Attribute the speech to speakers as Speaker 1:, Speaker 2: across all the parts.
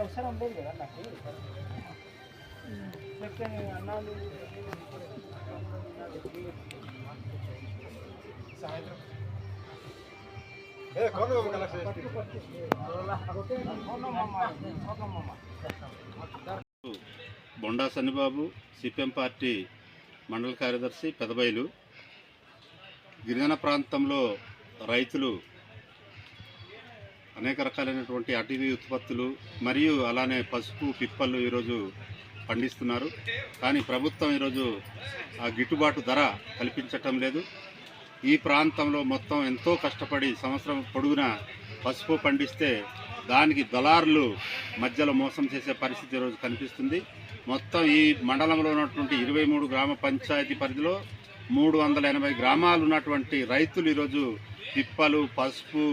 Speaker 1: అవసరం లేదు కదా నాకు. చెప్తే అన్నాలు. సాయంత్రం
Speaker 2: బొండా సన్నిబాబు సిపిఎం పార్టీ మండల కార్యదర్శి పెదబైలు. గిరిజన ప్రాంతంలో రైతులు అనేక రకాలైనటువంటి అటవీ ఉత్పత్తులు మరియు అలానే పసుపు పిప్పలు ఈరోజు పండిస్తున్నారు. కానీ ప్రభుత్వం ఈరోజు ఆ గిట్టుబాటు ధర కల్పించటం లేదు. ఈ ప్రాంతంలో మొత్తం ఎంతో కష్టపడి సంవత్సరం పొడుగునా పసుపు పండిస్తే దానికి దళారులు మధ్యలో మోసం చేసే పరిస్థితి ఈరోజు కనిపిస్తుంది. మొత్తం ఈ మండలంలో ఉన్నటువంటి ఇరవై మూడు గ్రామ పంచాయతీ పరిధిలో మూడు వందల ఎనభై గ్రామాలు ఉన్నటువంటి రైతులు ఈరోజు పిప్పలు పసుపు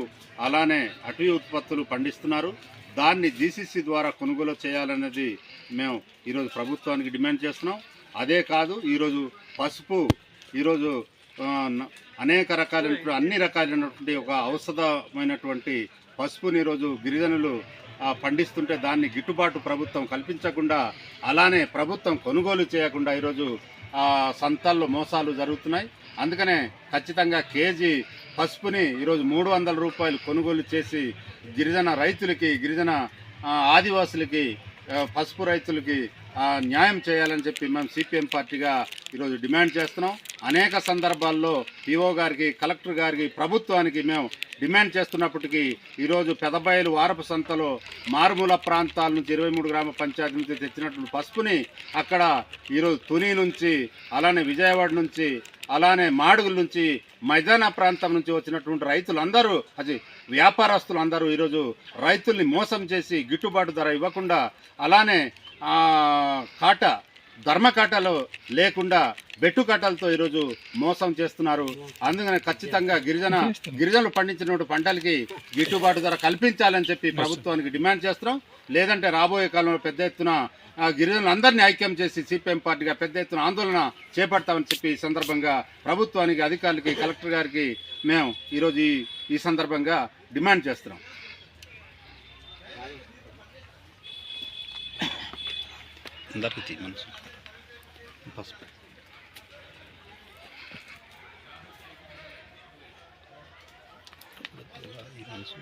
Speaker 2: అలానే అటవీ ఉత్పత్తులు పండిస్తున్నారు. దాన్ని జీసీసీ ద్వారా కొనుగోలు చేయాలన్నది మేము ఈరోజు ప్రభుత్వానికి డిమాండ్ చేస్తున్నాం. అదే కాదు ఈరోజు పసుపు ఈరోజు అనేక రకాలైనటువంటి అన్ని రకాలైనటువంటి ఒక ఔషధమైనటువంటి పసుపుని ఈరోజు గిరిజనులు పండిస్తుంటే దాన్ని గిట్టుబాటు ప్రభుత్వం కల్పించకుండా అలానే ప్రభుత్వం కొనుగోలు చేయకుండా ఈరోజు సంతాల్లో మోసాలు జరుగుతున్నాయి. అందుకనే ఖచ్చితంగా కేజీ పసుపుని ఈరోజు మూడు వందల రూపాయలు కొనుగోలు చేసి గిరిజన రైతులకి గిరిజన ఆదివాసులకి పసుపు రైతులకి న్యాయం చేయాలని చెప్పి మేము సిపిఎం పార్టీగా ఈరోజు డిమాండ్ చేస్తున్నాం. అనేక సందర్భాల్లో పిఓ గారికి కలెక్టర్ గారికి ప్రభుత్వానికి మేము డిమాండ్ చేస్తున్నప్పటికీ ఈరోజు పెదబయలు వారపు సంతలో మారుమూల ప్రాంతాల నుంచి ఇరవై మూడు గ్రామ పంచాయతీ నుంచి తెచ్చినటువంటి పసుపుని అక్కడ ఈరోజు తుని నుంచి అలానే విజయవాడ నుంచి అలానే మాడుగుల నుంచి మైదాన ప్రాంతం నుంచి వచ్చినటువంటి రైతులందరూ అది వ్యాపారస్తులు అందరూ ఈరోజు రైతుల్ని మోసం చేసి గిట్టుబాటు ధర ఇవ్వకుండా అలానే కాట ధర్మకాటలు లేకుండా బెట్టు కాటలతో ఈరోజు మోసం చేస్తున్నారు. అందుకని ఖచ్చితంగా గిరిజన గిరిజనులు పండించినటువంటి పంటలకి గిట్టుబాటు ధర కల్పించాలని చెప్పి ప్రభుత్వానికి డిమాండ్ చేస్తున్నాం. లేదంటే రాబోయే కాలంలో పెద్ద ఎత్తున గిరిజనులందరినీ ఐక్యం చేసి సిపిఎం పార్టీగా పెద్ద ఎత్తున ఆందోళన చేపడతామని చెప్పి ఈ సందర్భంగా ప్రభుత్వానికి అధికారులకి కలెక్టర్ గారికి మేము ఈరోజు ఈ ఈ సందర్భంగా డిమాండ్ చేస్తున్నాం. అందరికీ మనసు పసుపు ఈ మనసు